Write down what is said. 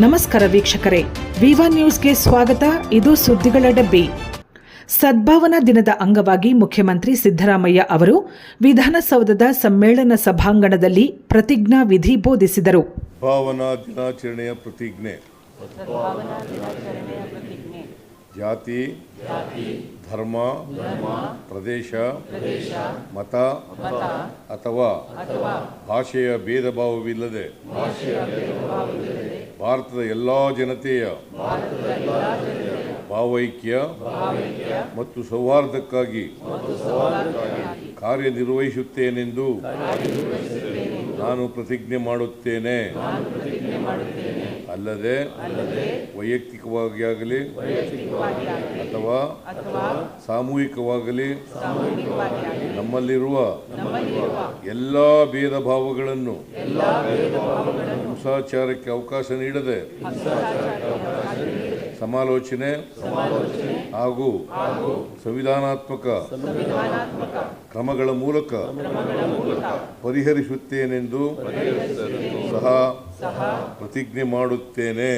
ನಮಸ್ಕಾರ ವೀಕ್ಷಕರೇ. ವಿವಾ ನ್ಯೂಸ್ಗೆ ಸ್ವಾಗತ. ಇದು ಸುದ್ದಿಗಳ ಡಬ್ಬಿ. ಸದ್ಭಾವನಾ ದಿನದ ಅಂಗವಾಗಿ ಮುಖ್ಯಮಂತ್ರಿ ಸಿದ್ದರಾಮಯ್ಯ ಅವರು ವಿಧಾನಸೌಧದ ಸಮ್ಮೇಳನ ಸಭಾಂಗಣದಲ್ಲಿ ಪ್ರತಿಜ್ಞಾ ವಿಧಿ ಬೋಧಿಸಿದರು. ಭಾವನಾ ದಿನಾಚರಣೆಯ ಪ್ರತಿಜ್ಞೆ. ಜಾತಿ ಧರ್ಮ ಪ್ರದೇಶ ಮತ ಅಥವಾ ಭಾಷೆಯ ಭೇದ ಭಾವವಿಲ್ಲದೆ ಭಾರತದ ಎಲ್ಲ ಜನತೆಯ ಭಾವೈಕ್ಯ ಮತ್ತು ಸೌಹಾರ್ದಕ್ಕಾಗಿ ಕಾರ್ಯನಿರ್ವಹಿಸುತ್ತೇನೆಂದು ನಾನು ಪ್ರತಿಜ್ಞೆ ಮಾಡುತ್ತೇನೆ. ಅಲ್ಲದೆ ವೈಯಕ್ತಿಕವಾಗಿ ಆಗಲಿ ಅಥವಾ ಸಾಮೂಹಿಕವಾಗಲಿ ನಮ್ಮಲ್ಲಿರುವ ಎಲ್ಲ ಭೇದ ಭಾವಗಳನ್ನು ಹಿಂಸಾಚಾರಕ್ಕೆ ಅವಕಾಶ ನೀಡದೆ ಸಮಾಲೋಚನೆ ಹಾಗೂ ಸಂವಿಧಾನಾತ್ಮಕ ಕ್ರಮಗಳ ಮೂಲಕ ಪರಿಹರಿಸುತ್ತೇನೆಂದು ಸಹ ಪ್ರತಿಜ್ಞೆ ಮಾಡುತ್ತೇನೆ.